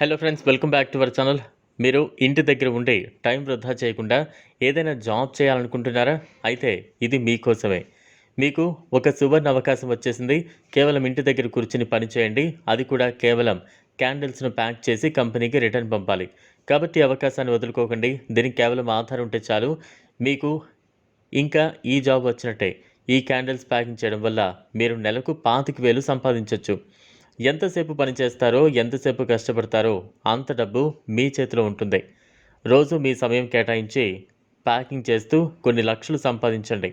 Hello friends welcome back to our channel మీరు ఇంటి దగ్గర ఉండి టైం వృధా చేయకుండా ఏదైనా జాబ్ చేయాలనుకుంటున్నారా? అయితే ఇది మీకోసమే. మీకు ఒక సువర్ణ అవకాశం వచ్చేసింది. కేవలం ఇంటి దగ్గర కూర్చుని పని చేయండి. అది కూడా కేవలం క్యాండిల్స్ను ప్యాక్ చేసి కంపెనీకి రిటర్న్ పంపాలి. కాబట్టి అవకాశాన్ని వదులుకోకండి. దీనికి కేవలం ఆధార్ ఉంటే చాలు. మీకు ఇంకా ఈ జాబ్ వచ్చినట్టే. ఈ క్యాండిల్స్ ప్యాకింగ్ చేయడం వల్ల మీరు నెలకు పాతిక వేలు సంపాదించవచ్చు ఎంతసేపు పని చేస్తారో ఎంతసేపు కష్టపడతారో అంత డబ్బు మీ చేతిలో ఉంటుంది. రోజు మీ సమయం కేటాయించి ప్యాకింగ్ చేస్తూ కొన్ని లక్షలు సంపాదించండి.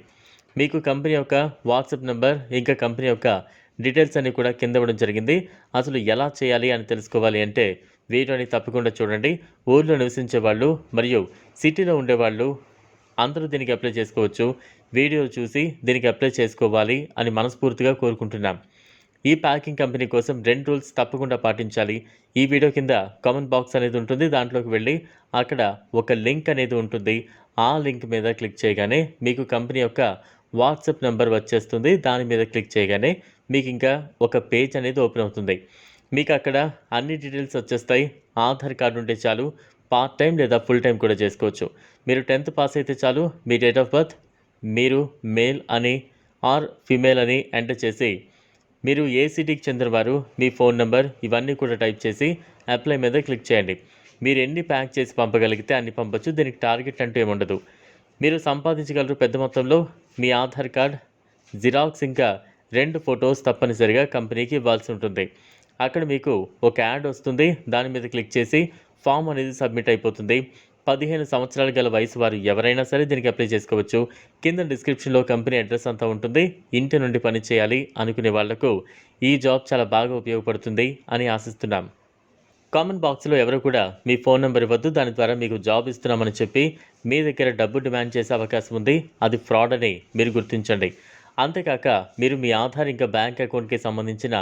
మీకు కంపెనీ యొక్క వాట్సాప్ నెంబర్ ఇంకా కంపెనీ యొక్క డీటెయిల్స్ అన్ని కూడా కింద ఇవ్వడం జరిగింది. అసలు ఎలా చేయాలి అని తెలుసుకోవాలి అంటే వీడియోని తప్పకుండా చూడండి. ఊర్లో నివసించే వాళ్ళు మరియు సిటీలో ఉండేవాళ్ళు అందరూ దీనికి అప్లై చేసుకోవచ్చు. వీడియో చూసి దీనికి అప్లై చేసుకోవాలి అని మనస్ఫూర్తిగా కోరుకుంటున్నాం. ఈ ప్యాకింగ్ కంపెనీ కోసం రెండు రూల్స్ తప్పకుండా పాటించాలి. ఈ వీడియో కింద కామెంట్ బాక్స్ అనేది ఉంటుంది. దాంట్లోకి వెళ్ళి అక్కడ ఒక లింక్ అనేది ఉంటుంది. ఆ లింక్ మీద క్లిక్ చేయగానే మీకు కంపెనీ యొక్క వాట్సాప్ నెంబర్ వచ్చేస్తుంది. దాని మీద క్లిక్ చేయగానే మీకు ఇంకా ఒక పేజ్ అనేది ఓపెన్ అవుతుంది. మీకు అక్కడ అన్ని డీటెయిల్స్ వచ్చేస్తాయి. ఆధార్ కార్డు ఉంటే చాలు పార్ట్ టైం లేదా ఫుల్ టైం కూడా చేసుకోవచ్చు. మీరు టెన్త్ పాస్ అయితే చాలు మీ డేట్ ఆఫ్ బర్త్ మీరు మేల్ అని ఆర్ ఫిమేల్ అని ఎంటర్ చేసి మీరు ఏ సిటీకి చెందినవారు మీ ఫోన్ నెంబర్ ఇవన్నీ కూడా టైప్ చేసి అప్లై మీద క్లిక్ చేయండి. మీరు ఎన్ని ప్యాక్ చేసి పంపగలిగితే అన్ని పంపొచ్చు. దీనికి టార్గెట్ అంటూ ఏముండదు మీరు సంపాదించగలరు పెద్ద మొత్తంలో. మీ ఆధార్ కార్డ్ జిరాక్స్ ఇంకా రెండు ఫొటోస్ తప్పనిసరిగా కంపెనీకి ఇవ్వాల్సి ఉంటుంది. అక్కడ మీకు ఒక యాడ్ వస్తుంది. దాని మీద క్లిక్ చేసి ఫామ్ అనేది సబ్మిట్ అయిపోతుంది. పదిహేను సంవత్సరాలు గల వయసు వారు ఎవరైనా సరే దీనికి అప్లై చేసుకోవచ్చు. కింద డిస్క్రిప్షన్లో కంపెనీ అడ్రస్ అంతా ఉంటుంది. ఇంటి నుండి పని చేయాలి అనుకునే వాళ్ళకు ఈ జాబ్ చాలా బాగా ఉపయోగపడుతుంది అని ఆశిస్తున్నాం. కామెంట్ బాక్స్లో ఎవరు కూడా మీ ఫోన్ నెంబర్ ఇవ్వద్దు. దాని ద్వారా మీకు జాబ్ ఇస్తున్నామని చెప్పి మీ దగ్గర డబ్బు డిమాండ్ చేసే అవకాశం ఉంది. అది ఫ్రాడ్ అని మీరు గుర్తించండి. అంతేకాక మీరు మీ ఆధార్ ఇంకా బ్యాంక్ అకౌంట్కి సంబంధించిన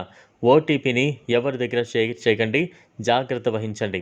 ఓటీపీని ఎవరి దగ్గర షేర్ చేయకండి. జాగ్రత్త వహించండి.